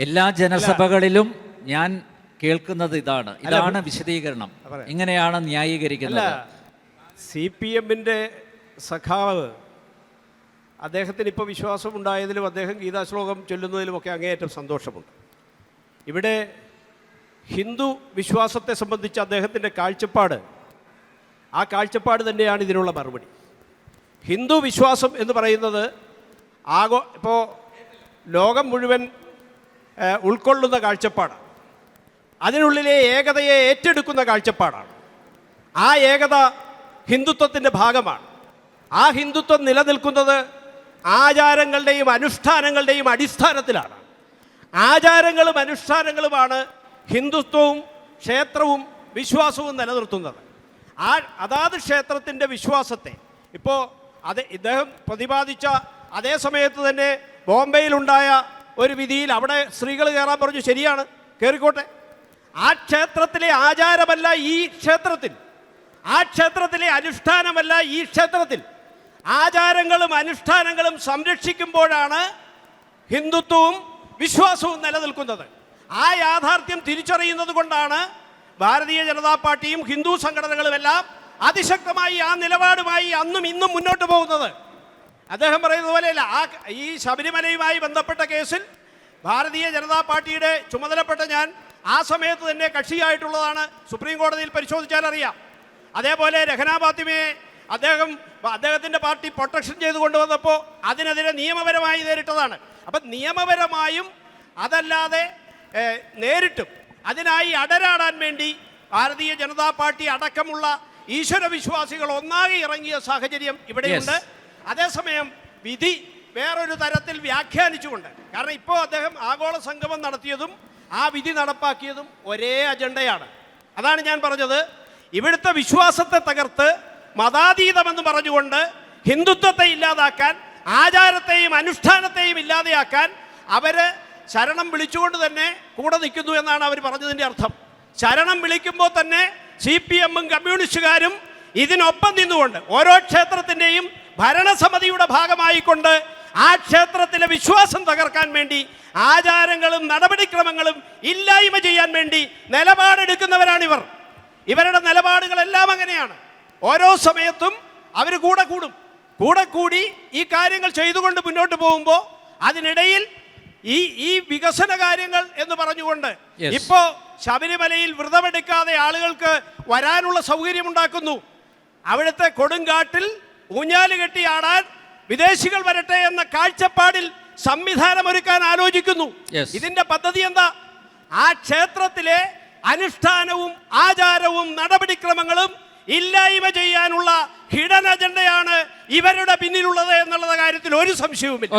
എല്ലാ ജനസഭകളിലും ഞാൻ കേൾക്കുന്നത് ഇതാണ്. ഇതാണ് വിശദീകരണം. ഇങ്ങനെയാണ് ന്യായീകരിക്കുന്നത്. സി പി എമ്മിന്റെ സഖാവ് അദ്ദേഹത്തിന് ഇപ്പോൾ വിശ്വാസമുണ്ടായതിലും അദ്ദേഹം ഗീതാശ്ലോകം ചൊല്ലുന്നതിലുമൊക്കെ അങ്ങേയറ്റം സന്തോഷമുണ്ട്. ഇവിടെ ഹിന്ദു വിശ്വാസത്തെ സംബന്ധിച്ച് അദ്ദേഹത്തിന്റെ കാഴ്ചപ്പാട് ആ കാഴ്ചപ്പാട് തന്നെയാണ് ഇതിനുള്ള മറുപടി. ഹിന്ദു വിശ്വാസം എന്ന് പറയുന്നത് ആഗോ ഇപ്പോൾ ലോകം മുഴുവൻ ഉൾക്കൊള്ളുന്ന കാഴ്ചപ്പാടാണ്. അതിനുള്ളിലെ ഏകതയെ ഏറ്റെടുക്കുന്ന കാഴ്ചപ്പാടാണ്. ആ ഏകത ഹിന്ദുത്വത്തിന്റെ ഭാഗമാണ്. ആ ഹിന്ദുത്വം നിലനിൽക്കുന്നത് ആചാരങ്ങളുടെയും അനുഷ്ഠാനങ്ങളുടെയും അടിസ്ഥാനത്തിലാണ്. ആചാരങ്ങളും അനുഷ്ഠാനങ്ങളുമാണ് ഹിന്ദുത്വവും ക്ഷേത്രവും വിശ്വാസവും നിലനിർത്തുന്നത്. ആ അതാത് ക്ഷേത്രത്തിന്റെ വിശ്വാസത്തെ ഇപ്പോൾ അത് ഇദ്ദേഹം പ്രതിപാദിച്ച അതേ സമയത്ത് തന്നെ ബോംബെയിലുണ്ടായ ഒരു വിധിയിൽ അവിടെ സ്ത്രീകൾ കയറാൻ പറഞ്ഞു ശരിയാണ് കയറിക്കോട്ടെ ആ ക്ഷേത്രത്തിലെ ആചാരമല്ല ഈ ക്ഷേത്രത്തിൽ. ആ ക്ഷേത്രത്തിലെ അനുഷ്ഠാനമല്ല ഈ ക്ഷേത്രത്തിൽ. ആചാരങ്ങളും അനുഷ്ഠാനങ്ങളും സംരക്ഷിക്കുമ്പോഴാണ് ഹിന്ദുത്വവും വിശ്വാസവും നിലനിൽക്കുന്നത്. ആ യാഥാർത്ഥ്യം തിരിച്ചറിയുന്നത് കൊണ്ടാണ് ഭാരതീയ ജനതാ പാർട്ടിയും ഹിന്ദു സംഘടനകളുമെല്ലാം അതിശക്തമായി ആ നിലപാടുമായി അന്നും ഇന്നും മുന്നോട്ട് പോകുന്നത്. അദ്ദേഹം പറയുന്നത് പോലെയല്ല. ആ ഈ ശബരിമലയുമായി ബന്ധപ്പെട്ട കേസിൽ ഭാരതീയ ജനതാ പാർട്ടിയുടെ ചുമതലപ്പെട്ട ഞാൻ ആ സമയത്ത് തന്നെ കക്ഷിയായിട്ടുള്ളതാണ് സുപ്രീം കോടതിയിൽ പരിശോധിച്ചാൽ അറിയാം. അതേപോലെ രഹന ഫാത്തിമയെ അദ്ദേഹം അദ്ദേഹത്തിന്റെ പാർട്ടി പ്രൊട്ടക്ഷൻ ചെയ്തു കൊണ്ടുവന്നപ്പോൾ അതിനെതിരെ നിയമപരമായി നേരിട്ടതാണ്. അപ്പം നിയമപരമായും അതല്ലാതെ നേരിട്ടും അതിനായി അടരാടാൻ വേണ്ടി ഭാരതീയ ജനതാ പാർട്ടി അടക്കമുള്ള ഈശ്വര വിശ്വാസികൾ ഒന്നാകെ ഇറങ്ങിയ സാഹചര്യം ഇവിടെയുണ്ട്. അതേസമയം വിധി വേറൊരു തരത്തിൽ വ്യാഖ്യാനിച്ചുകൊണ്ട് കാരണം ഇപ്പോൾ അദ്ദേഹം ആഗോള സംഗമം നടത്തിയതും ആ വിധി നടപ്പാക്കിയതും ഒരേ അജണ്ടയാണ്. അതാണ് ഞാൻ പറഞ്ഞത്. ഇവിടുത്തെ വിശ്വാസത്തെ തകർത്ത് മതാതീതമെന്ന് പറഞ്ഞുകൊണ്ട് ഹിന്ദുത്വത്തെ ഇല്ലാതാക്കാൻ ആചാരത്തെയും അനുഷ്ഠാനത്തെയും ഇല്ലാതെയാക്കാൻ അവർ ശരണം വിളിച്ചുകൊണ്ട് തന്നെ കൂടെ നിൽക്കുന്നു എന്നാണ് അവർ പറഞ്ഞതിന്റെ അർത്ഥം. ശരണം വിളിക്കുമ്പോൾ തന്നെ സി പി എമ്മും കമ്മ്യൂണിസ്റ്റുകാരും ഇതിനൊപ്പം നിന്നുകൊണ്ട് ഓരോ ക്ഷേത്രത്തിന്റെയും ഭരണസമിതിയുടെ ഭാഗമായിക്കൊണ്ട് ആ ക്ഷേത്രത്തിലെ വിശ്വാസം തകർക്കാൻ വേണ്ടി ആചാരങ്ങളും നടപടിക്രമങ്ങളും ഇല്ലായ്മ ചെയ്യാൻ വേണ്ടി നിലപാടെടുക്കുന്നവരാണിവർ ഇവരുടെ നിലപാടുകളെല്ലാം അങ്ങനെയാണ്. ഓരോ സമയത്തും അവർ കൂടെ കൂടും. കൂടെ കൂടി ഈ കാര്യങ്ങൾ ചെയ്തുകൊണ്ട് മുന്നോട്ട് പോകുമ്പോൾ അതിനിടയിൽ ഈ ഈ വികസന കാര്യങ്ങൾ എന്ന് പറഞ്ഞുകൊണ്ട് ഇപ്പോൾ ഇപ്പോ ശബരിമലയിൽ വ്രതമെടുക്കാതെ ആളുകൾക്ക് വരാനുള്ള സൗകര്യമുണ്ടാക്കുന്നു. അവിടുത്തെ കൊടുങ്കാട്ടിൽ ഊഞ്ഞാൽ കെട്ടി ആടാൻ വിദേശികൾ വരട്ടെ എന്ന കാഴ്ചപ്പാടിൽ സംവിധാനം ഒരുക്കാൻ ആലോചിക്കുന്നു. ഇതിന്റെ പദ്ധതി എന്താ? ആ ക്ഷേത്രത്തിലെ അനുഷ്ഠാനവും ആചാരവും നടപടിക്രമങ്ങളും ഇല്ലായ്മ ചെയ്യാനുള്ള ഹിഡൻ അജണ്ടയാണ് ഇവരുടെ പിന്നിലുള്ളത് എന്നുള്ള കാര്യത്തിൽ ഒരു സംശയവുമില്ല.